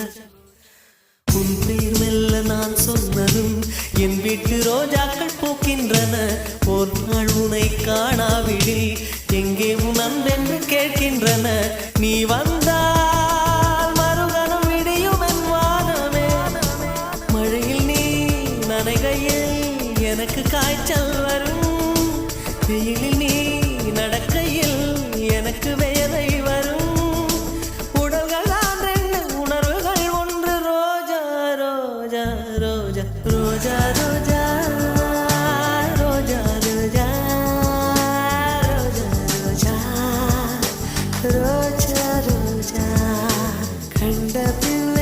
ரோஜா உன் பேர் மெல்ல நான் சொன்னதும் என் வீட்டு ரோஜாக்கள் பூக்கின்றன. ஒரு நாள் உனை காணாவிடில் எங்கே உன் அன்பென்று கேட்கின்றன. நீ வந்தால் மறுகணம் விடியும் என் வானமே. மழையில் நீ நனைகையில் எனக்கு காய்ச்சல் வரும். வெயிலில் நீ roja roja khanda pile